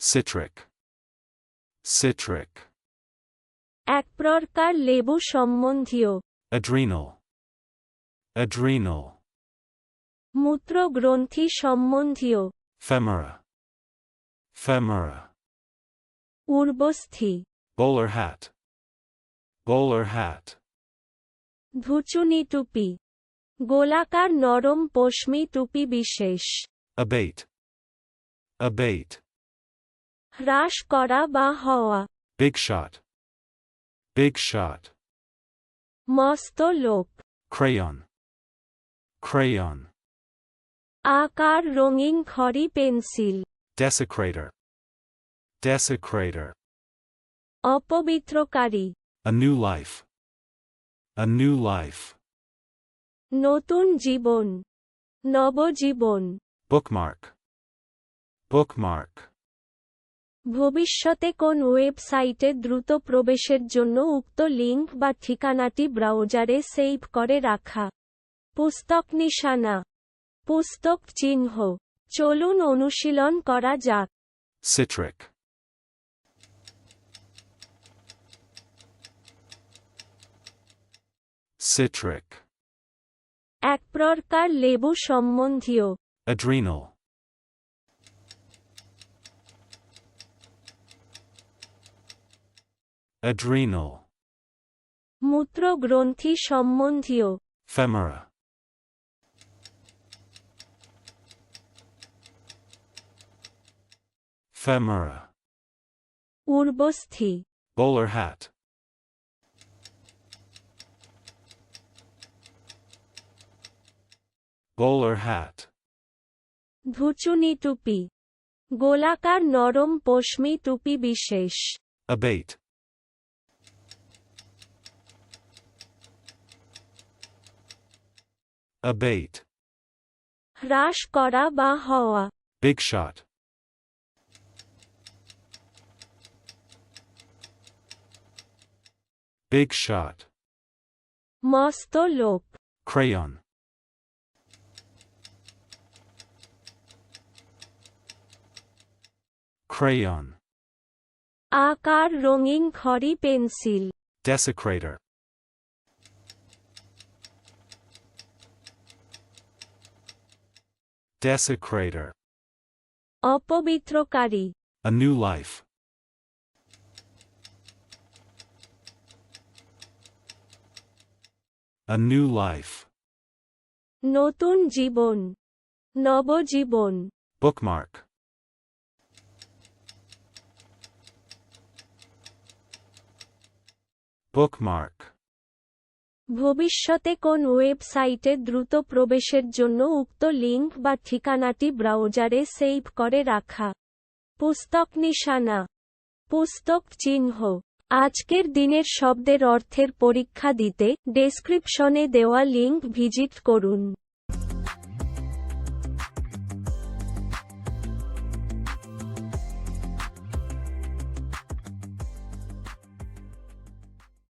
citric, citric, এক প্রকার লেবু সম্বন্ধীয় adrenal, adrenal, মূত্রগ্রন্থি সম্বন্ধীয় femora, femora, উর্বস্থি bowler hat, bowler hat, ধুচুনি টুপি গোলাকার নরম পশমি টুপি বিশেষ abate, abate, হ্রাস করা বা হওয়া big shot, big shot, মস্ত লোক crayon, crayon, আকার রঙিন খড়ি পেন্সিল desecrator, desecrator, অপবিত্রকারী a new life, a new life, নতুন জীবন নবজীবন bookmark, bookmark, ভবিষ্যতে কোন ওয়েবসাইটে দ্রুত প্রবেশের জন্য উক্ত লিঙ্ক বা ঠিকানাটি ব্রাউজারে সেভ করে রাখা। পুস্তক নিশানা। পুস্তক চিহ্ন। চলুন অনুশীলন করা যাক। Citric, citric, এক প্রকার লেবু সম্বন্ধীয়। Adrenal, adrenal, মূত্রগ্রন্থি সম্বন্ধীয় femora, femora, উর্বস্থি bowler hat, bowler hat, ধুচুনি টুপি গোলাকার নরম পশমি টুপি বিশেষ abate, abate, হ্রাস করা বা হওয়া big shot, big shot, মস্ত লোক crayon, crayon, আকার রঙিন খড়ি পেন্সিল desecrator, desecrator, অপবিত্রকারী a new life, a new life, নতুন জীবন নবজীবন bookmark, bookmark, ভবিষ্যতে কোন ওয়েবসাইটে দ্রুত প্রবেশের জন্য উক্ত লিঙ্ক বা ঠিকানাটি ব্রাউজারে সেভ করে রাখা। পুস্তক নিশানা। পুস্তক চিহ্ন। আজকের দিনের শব্দের অর্থের পরীক্ষা দিতে ডেসক্রিপশনে দেওয়া লিঙ্ক ভিজিট করুন।